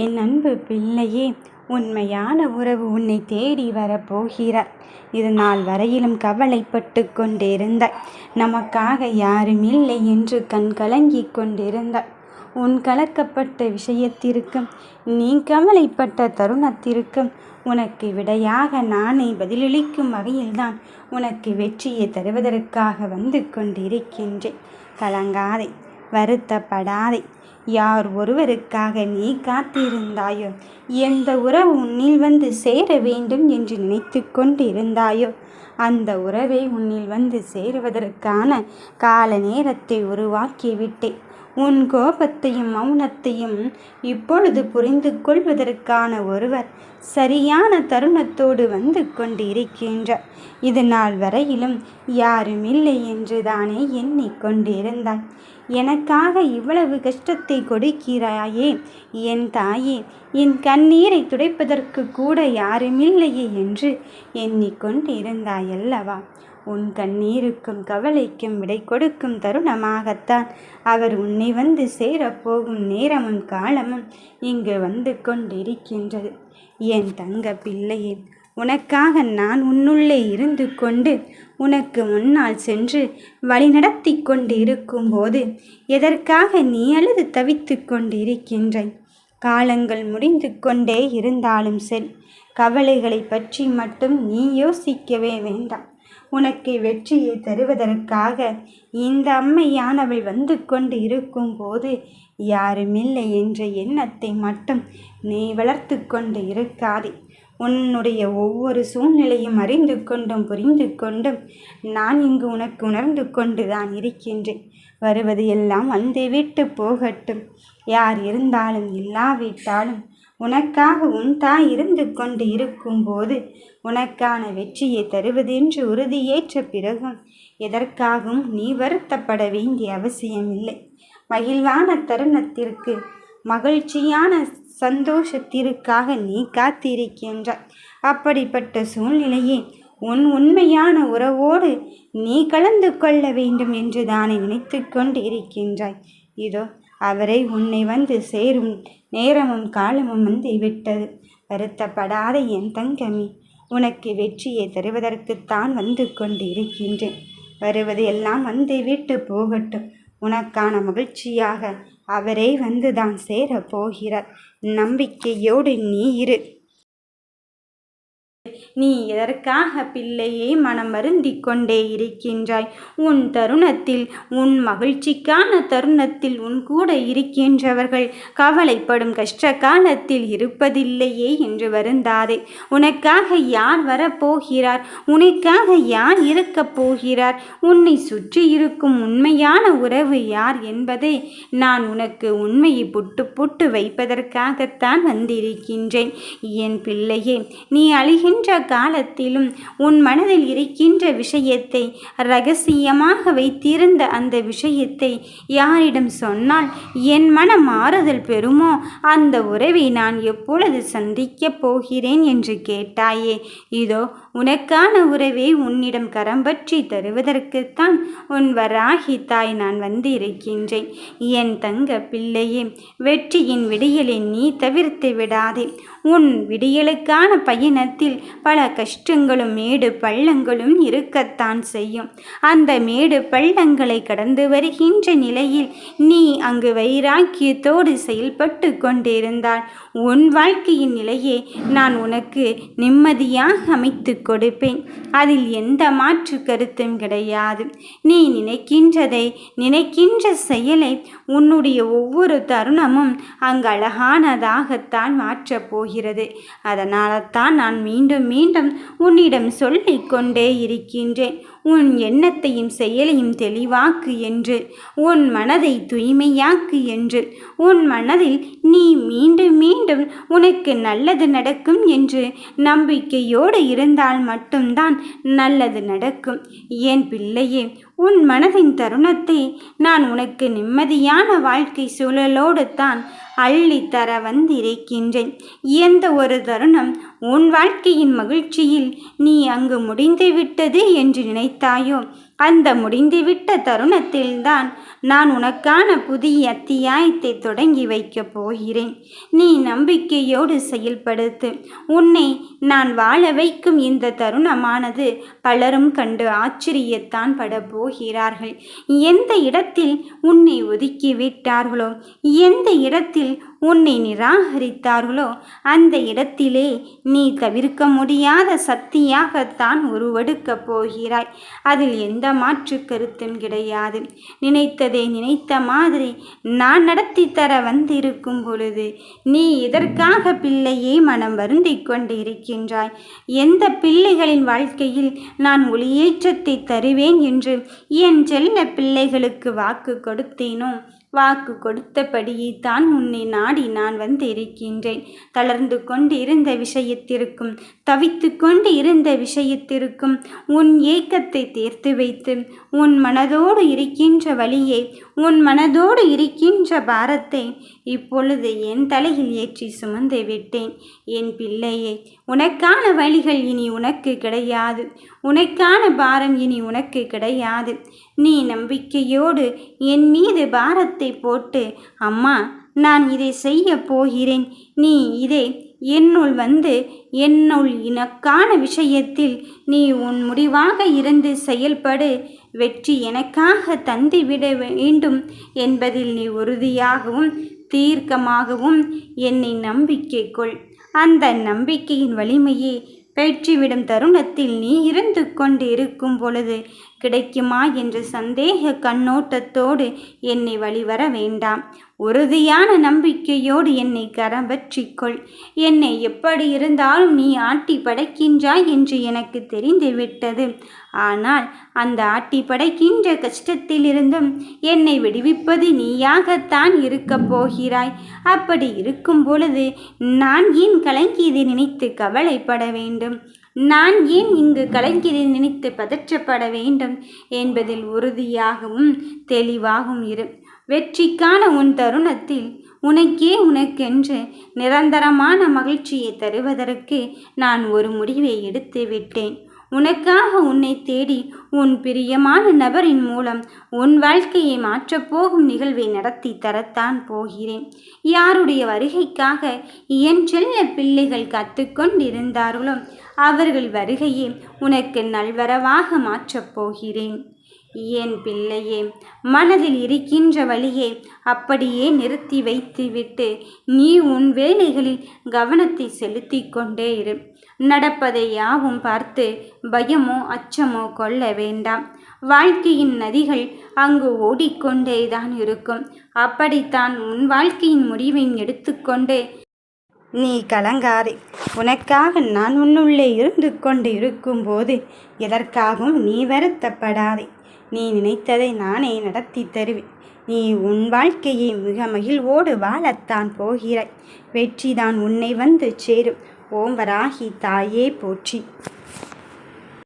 என் அன்பு பிள்ளையே உண்மையான உறவு உன்னை தேடி வரப்போகிறார். இது நாள் வரையிலும் கவலைப்பட்டு கொண்டிருந்தாய். நமக்காக யாரும் இல்லை என்று கண் கலங்கி கொண்டிருந்தாய். உன் கலக்கப்பட்ட விஷயத்திற்கும் நீ கவலைப்பட்ட தருணத்திற்கும் உனக்கு விடையாக நானே பதிலளிக்கும் வகையில்தான் உனக்கு வெற்றியை தருவதற்காக வந்து கொண்டிருக்கின்றேன். கலங்காதே வருத்தப்படாதே யார் ஒருவருக்காக நீ காத்திருந்தாயோ? எந்த உறவு உன்னில் வந்து சேர வேண்டும் என்று நினைத்து கொண்டிருந்தாயோ? அந்த உறவை உன்னில் வந்து சேருவதற்கான கால நேரத்தை உருவாக்கிவிட்டேன். உன் கோபத்தையும் மௌனத்தையும் இப்பொழுது புரிந்து கொள்வதற்கான ஒருவர் சரியான தருணத்தோடு வந்து கொண்டிருக்கின்றார். இது நாள் வரையிலும் யாரும் இல்லை என்று தானே எண்ணிக்கொண்டிருந்தாய் எனக்காக இவ்வளவு கஷ்டத்தை கொடுக்கிறாயே? என் தாயே என் கண்ணீரை துடைப்பதற்கு கூட யாருமில்லையே என்று எண்ணிக்கொண்டிருந்தாயல்லவா? உன் கண்ணீருக்கும் கவலைக்கும் விடை கொடுக்கும் தருணமாகத்தான் அவர் உன்னை வந்து சேரப்போகும் நேரமும் காலமும் இங்கு வந்து கொண்டிருக்கின்றது. என் தங்க பிள்ளையே உனக்காக நான் உன்னுள்ளே இருந்து கொண்டு உனக்கு முன்னால் சென்று வழிநடத்தி கொண்டு இருக்கும்போது எதற்காக நீ அழுது தவித்து கொண்டு இருக்கின்றாய் காலங்கள் முடிந்து கொண்டே இருந்தாலும் சரி கவலைகளை பற்றி மட்டும் நீ யோசிக்கவே வேண்டாம். உனக்கு வெற்றியை தருவதற்காக இந்த அம்மையானவள் வந்து கொண்டு இருக்கும்போது யாருமில்லை என்ற எண்ணத்தை மட்டும் நீ வளர்த்து கொண்டு இருக்காதே. உன்னுடைய ஒவ்வொரு சூழ்நிலையும் அறிந்து கொண்டும் புரிந்து கொண்டும் நான் இங்கு உனக்கு உணர்ந்து கொண்டு தான் இருக்கின்றேன். வருவது எல்லாம் வந்து விட்டு போகட்டும். யார் இருந்தாலும் இல்லாவிட்டாலும் உனக்காக உன் தாய் இருந்து கொண்டு இருக்கும்போது உனக்கான வெற்றியை தருவதென்று உறுதியேற்ற பிறகும் எதற்காகவும் நீ வருத்தப்பட வேண்டிய அவசியமில்லை. மகிழ்வான தருணத்திற்கு மகிழ்ச்சியான சந்தோஷத்திற்காக நீ காத்திருக்கின்றாய். அப்படிப்பட்ட சூழ்நிலையே உன் உண்மையான உறவோடு நீ கலந்து கொள்ள வேண்டும் என்று தானே நினைத்து கொண்டு இருக்கின்றாய் இதோ அவரை உன்னை வந்து சேரும் நேரமும் காலமும் வந்து விட்டது. வருத்தப்படாத என் தங்கமி உனக்கு வெற்றியை தருவதற்குத்தான் வந்து கொண்டு இருக்கின்றேன் வருவது எல்லாம் வந்து விட்டு போகட்டும். உனக்கான மகிழ்ச்சியாக அவரே வந்துதான் சேரப் போகிறார் நம்பிக்கையோடு நீ இரு. நீ எதற்காக பிள்ளையை மனம் வருந்தி கொண்டே இருக்கின்றாய்? உன் தருணத்தில் உன் மகிழ்ச்சிக்கான தருணத்தில் உன் கூட இருக்கின்றவர்கள் கவலைப்படும் கஷ்ட காலத்தில் இருப்பதில்லையே என்று வருந்தாதே. உனக்காக யார் வரப்போகிறார்? உனக்காக யார் இருக்கப் போகிறார்? உன்னை சுற்றி இருக்கும் உண்மையான உறவு யார் என்பதை நான் உனக்கு உண்மையை புட்டு புட்டு வைப்பதற்காகத்தான் வந்திருக்கின்றேன். என் பிள்ளையே நீ அழிகின்ற காலத்திலும் உன் மனதில் இருக்கின்ற விஷயத்தை ரகசியமாக வைத்திருந்த அந்த விஷயத்தை யாரிடம் சொன்னால் என் மனம் மாறுதல் பெறுமோ? அந்த உறவை நான் எப்பொழுது சந்திக்கப் போகிறேன் என்று கேட்டாயே. இதோ உனக்கான உறவை உன்னிடம் கரம்பற்றி தருவதற்குத்தான் உன் வராகி தாய் நான் வந்திருக்கின்றேன். என் தங்க பிள்ளையே வெற்றியின் விடியலை நீ தவிர்த்து விடாதே. உன் விடியலுக்கான பயணத்தில் பல கஷ்டங்களும் மேடு பள்ளங்களும் இருக்கத்தான் செய்யும். அந்த மேடு பள்ளங்களை கடந்து வருகின்ற நிலையில் நீ அங்கு வைராக்கியத்தோடு செயல்பட்டு கொண்டிருந்தால் உன் வாழ்க்கையின் நிலையை நான் உனக்கு நிம்மதியாக அமைத்து கொடுப்பேன். அதில் எந்த மாற்று கருத்தும் கிடையாது. நீ நினைக்கின்றதை நினைக்கின்ற செயலை உன்னுடைய ஒவ்வொரு தருணமும் அங்கு அழகானதாகத்தான் மாற்றப் போகிறது. அதனால தான் நான் மீண்டும் மீண்டும் உன்னிடம் சொல்லிக்கொண்டே இருக்கின்றேன். உன் எண்ணத்தையும் செயலையும் தெளிவாக்கு என்று உன் மனதை தூய்மையாக்கு என்று உன் மனதில் நீ மீண்டும் மீண்டும் உனக்கு நல்லது நடக்கும் என்று நம்பிக்கையோடு இருந்தால் மட்டும்தான் நல்லது நடக்கும். என் பிள்ளையே உன் மனதின் தருணத்தை நான் உனக்கு நிம்மதியான வாழ்க்கை சூழலோடு தான் அள்ளித்தர வந்திருக்கின்றேன். எந்த ஒரு தருணம் உன் வாழ்க்கையின் மகிழ்ச்சியில் நீ அங்கு முடிந்துவிட்டது என்று நினைத்தாயோ அந்த முடிந்துவிட்ட தருணத்தில்தான் நான் உனக்கான புதிய அத்தியாயத்தை தொடங்கி வைக்கப் போகிறேன். நீ நம்பிக்கையோடு செயல்படுத்து. உன்னை நான் வாழ வைக்கும் இந்த தருணமானது பலரும் கண்டு ஆச்சரியத்தான் பட போகிறார்கள் எந்த இடத்தில் உன்னை ஒதுக்கி விட்டார்களோ? எந்த இடத்தில் உன்னை நிராகரித்தார்களோ? அந்த இடத்திலே நீ தவிர்க்க முடியாத சக்தியாகத்தான் உருவெடுக்கப் போகிறாய். அதில் எந்த மாற்று கருத்தும் கிடையாது. நினைத்ததை நினைத்த மாதிரி நான் நடத்தி தர வந்திருக்கும் பொழுது நீ எதற்காக பிள்ளையே மனம் வருந்திக் கொண்டு இருக்கின்றாய் எந்த பிள்ளைகளின் வாழ்க்கையில் நான் ஒளியேற்றத்தை தருவேன் என்று என் செல்ல பிள்ளைகளுக்கு வாக்கு கொடுத்தேனோ? வாக்கு கொடுத்தபடியே தான் உன்னை நாடி நான் வந்து இருக்கின்றேன் தளர்ந்து கொண்டு இருந்த விஷயத்திற்கும் தவித்து கொண்டு இருந்த விஷயத்திற்கும் உன் ஏக்கத்தை தேர்த்து வைத்து உன் மனதோடு இருக்கின்ற வழியை உன் மனதோடு இருக்கின்ற பாரத்தை இப்பொழுது என் தலையில் ஏற்றி சுமந்து விட்டேன். என் பிள்ளையே உனக்கான வழிகள் இனி உனக்கு கிடையாது. உனக்கான பாரம் இனி உனக்கு கிடையாது. நீ நம்பிக்கையோடு என் மீது பாரத்தை போட்டு அம்மா நான் இதை செய்ய போகிறேன். நீ இதை என்னுள் வந்து என்னுள் எனக்கான விஷயத்தில் நீ உன் முடிவாக இருந்து செயல்படு. வெற்றி எனக்காக தந்துவிட வேண்டும் என்பதில் நீ உறுதியாகவும் தீர்க்கமாகவும் என்னை நம்பிக்கை கொள். அந்த நம்பிக்கையின் வலிமையே பெற்றுவிடும் தருணத்தில் நீ இருந்து கொண்டு இருக்கும் பொழுது கிடைக்குமா என்ற சந்தேக கண்ணோட்டத்தோடு என்னை வழிவர வேண்டாம். உறுதியான நம்பிக்கையோடு என்னை கரம்பற்றிக்கொள் என்னை எப்படி இருந்தாலும் நீ ஆட்டி படைக்கின்றாய் என்று எனக்கு தெரிந்துவிட்டது ஆனால் அந்த ஆட்டி படைக்கின்ற கஷ்டத்திலிருந்தும் என்னை விடுவிப்பது நீயாகத்தான் இருக்கப் போகிறாய். அப்படி இருக்கும் பொழுது நான் ஏன் கலங்கியதை நினைத்து கவலைப்பட வேண்டும்? நான் ஏன் இங்கு கலைஞரை நினைத்து பதற்றப்பட வேண்டும் என்பதில் உறுதியாகவும் தெளிவாகவும் இரு. வெற்றிக்கான உன் தருணத்தில் உனக்கே உனக்கென்று நிரந்தரமான மகிழ்ச்சியை தருவதற்கு நான் ஒரு முடிவை எடுத்து விட்டேன். உனக்காக உன்னை தேடி உன் பிரியமான நபரின் மூலம் உன் வாழ்க்கையை மாற்றப்போகும் நிகழ்வை நடத்தி தரத்தான் போகிறேன். யாருடைய வருகைக்காக என் செல்ல பிள்ளைகள் கத்துக்கொண்டிருந்தார்களோ அவர்கள் வருகையை உனக்கு நல்வரவாக மாற்றப் போகிறேன். ஏன் பிள்ளையே? மனதில் இருக்கின்ற வழியை அப்படியே நிறுத்தி வைத்துவிட்டு நீ உன் வேலைகளில் கவனத்தை செலுத்தி கொண்டே இரு. நடப்பதை யாவும் பார்த்து பயமோ அச்சமோ கொள்ள வேண்டாம். வாழ்க்கையின் நதிகள் அங்கு ஓடிக்கொண்டே தான் இருக்கும். அப்படித்தான் உன் வாழ்க்கையின் முடிவையும் எடுத்துக்கொண்டு நீ கலங்காதே. உனக்காக நான் உன்னுள்ளே இருந்து கொண்டு இருக்கும்போது எதற்காகவும் நீ வருத்தப்படாதே. நீ நினைத்ததை நானே நடத்தி தருவேன். நீ உன் வாழ்க்கையை மிக மகிழ்வோடு வாழத்தான் போகிறாய். வெற்றிதான் உன்னை வந்து சேரும். ஓம் வராகி தாயே போற்றி.